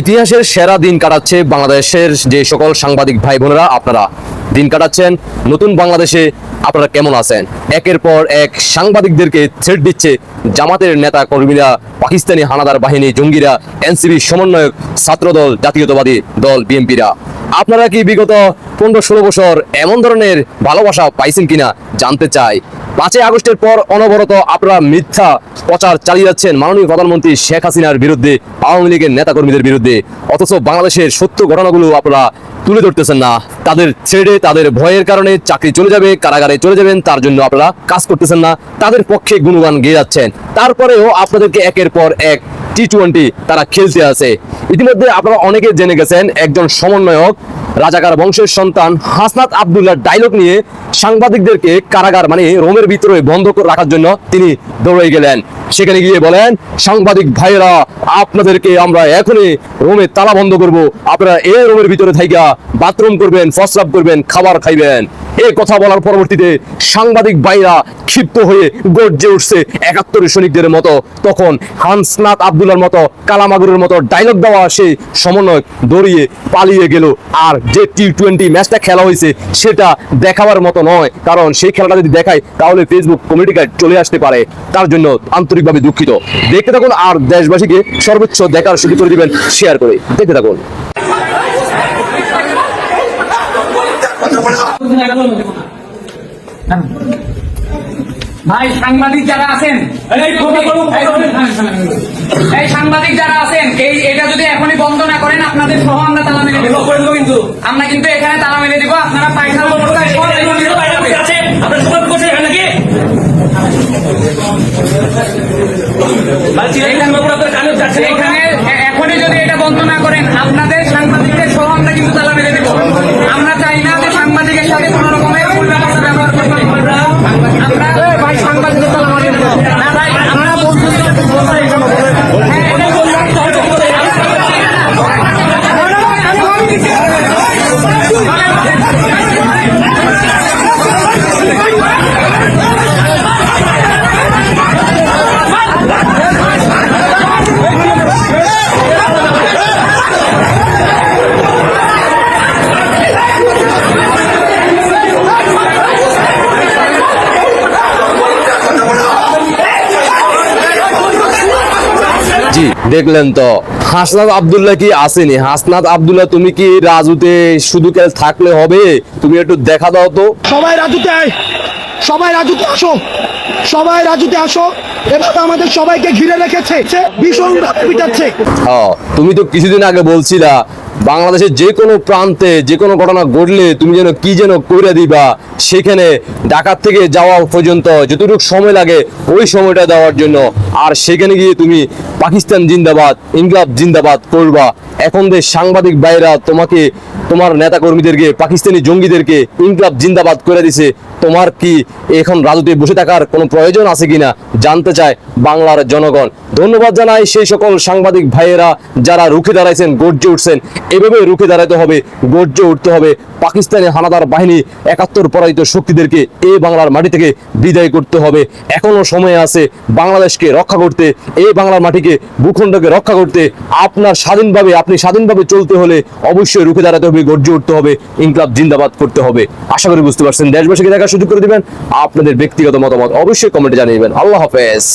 ইতিহাসের সেরা দিন কাটাচ্ছে বাংলাদেশের যে সকল সাংবাদিক ভাই বোনেরা, আপনারা দিন কাটাচ্ছেন। নতুন বাংলাদেশে আপনারা কেমন আছেন? একের পর এক সাংবাদিকদেরকে থ্রেট দিচ্ছে জামাতের নেতা কর্মীরা পাকিস্তানি হানাদার বাহিনী জঙ্গিরা এনসিবি সমন্বয়ক ছাত্রদল, জাতীয়তাবাদী দল, বিএনপিরা। আপনারা কি বিগত পনেরো ষোলো বছর এমন ধরনের ভালোবাসা পাইছেন কিনা জানতে চাই। পাঁচই আগস্টের পর অনবরত আপনারা মিথ্যা প্রচার চালিয়ে যাচ্ছেন মাননীয় প্রধানমন্ত্রী শেখ হাসিনার বিরুদ্ধে, আওয়ামী লীগের নেতাকর্মীদের বিরুদ্ধে, অথচ বাংলাদেশের সত্য ঘটনাগুলো আপনারা তুলে ধরতেছেন না। তাদের ছেড়ে, তাদের ভয়ের কারণে চাকরি চলে যাবে, কারাগারে চলে যাবেন, তার জন্য আপনারা কাজ করতেছেন না, তাদের পক্ষে গুণগান গেয়ে যাচ্ছেন। তারপরেও আপনাদেরকে একের পর এক টি টোয়েন্টি তারা খেলতে আছে। ইতিমধ্যে আপনারা অনেকে জেনে গেছেন, একজন সমন্বয়ক, রাজাকার বংশের সন্তান হাসনাত আবদুল্লাহ ডায়লগ নিয়ে সাংবাদিকদেরকে কারাগার মানে রোমের ভিতরে বন্ধ করে রাখার জন্য তিনি দৌড়ে গেলেন। সেখানে গিয়ে বলেন, সাংবাদিক ভাইয়েরা, আপনাদেরকে আমরা এখনই রোমে তালা বন্ধ করব। আপনারা এই রোমের ভিতরে থাইকা, বাথরুম করবেন ফসরাপ করবেন, খাবার খাইবেন। এই কথা বলার পরবর্তীতে সাংবাদিক ভাইরা ক্ষিপ্ত হয়ে গর্জে উঠছে একাত্তরের সৈনিকদের মতো। তখন হানসনাথ আবদুল্লার মতো, কালামাগুরের মতো ডায়লগ দেওয়া সেই সমন্বয় দৌড়িয়ে পালিয়ে গেল। আর যে টি টোয়েন্টি ম্যাচটা খেলা হয়েছে, সেটা দেখাবার মতো নয়। কারণ সেই খেলাটা যদি দেখায়, তাহলে ফেসবুক কমিউনিটি গাইড চলে আসতে পারে। তার জন্য আন্তরিকভাবে দুঃখিত। দেখতে থাকুন আর দেশবাসীকে সর্বোচ্চ দেখার সুযোগ করে দিবেন শেয়ার করে। দেখতে থাকুন। ভাই সাংবাদিক যারা আছেন এই সাংবাদিক যারা আছেন এই এটা যদি এখনই বন্ধ না করেন আপনাদের সহ আমরা তালা মেরে দেবো। কিন্তু। আমরা কিন্তু এখানে তালা মেরে দিব আপনারা পায়খানা এখানে এখনই যদি এটা বন্ধ না করেন আপনাদের সাংবাদিকদের সহ আমরা কিন্তু তালা মেরে জি দেখলেন তো। হাসনাত আবদুল্লাহ কি আসেনি? হাসনাত আবদুল্লাহ তুমি কি রাজুতে শুধু কেল থাকলে হবে? তুমি একটু দেখা দাও তো। সবাই রাজুতে আয়। সবাই রাজুতে আসো। সবাই রাজুতে আসো। এবার আমাদের সবাইকে ঘিরে রেখেছে। ভীষণ পিটাচ্ছে। হ্যাঁ, তুমি তো কিছুদিন আগে বলছিলা বাংলাদেশের যে কোনো প্রান্তে যে কোনো ঘটনা ঘটলে তুমি যেন কি যেন কইরা দিবা, সেখানে ঢাকার থেকে যাওয়া পর্যন্ত যতটুকু সময় লাগে ওই সময়টা দেওয়ার জন্য। আর সেখানে গিয়ে তুমি পাকিস্তান জিন্দাবাদ, ইনকলাব জিন্দাবাদ করবা। এখন যে সাংবাদিক ভাইরা তোমাকে, তোমার নেতা কর্মীদেরকে পাকিস্তানি জঙ্গিদেরকে ইনকলাব জিন্দাবাদ করে দিছে। তোমার কি এখন রাজুতে বসে থাকার কোনো প্রয়োজন আছে কিনা জানতে চায় বাংলার জনগণ। ধন্যবাদ জানাই সেই সকল সাংবাদিক ভাইয়েরা যারা রুখে দাঁড়াইছেন, গর্জে উঠছেন। এভাবে রুখে দাঁড়াতে হবে, গর্জে উঠতে হবে। পাকিস্তানের হানাদার বাহিনী একাত্তর পরাজিত শক্তিদেরকে এই বাংলার মাটি থেকে বিদায় করতে হবে। এখনও সময় আছে বাংলাদেশকে রক্ষা করতে এই বাংলার মাটিকে ভূখণ্ডকে রক্ষা করতে। আপনার স্বাধীনভাবে, আপনি স্বাধীনভাবে চলতে হলে অবশ্যই রুখে দাঁড়াতে হবে, গর্জে উঠতে হবে, ইনকলাব জিন্দাবাদ করতে হবে। আশা করি বুঝতে পারছেন। দেশবাসীকে দেখার সুযোগ করে দেবেন। আপনাদের ব্যক্তিগত মতামত অবশ্যই কমেন্টে জানিয়ে দেবেন আল্লাহ হাফেজ।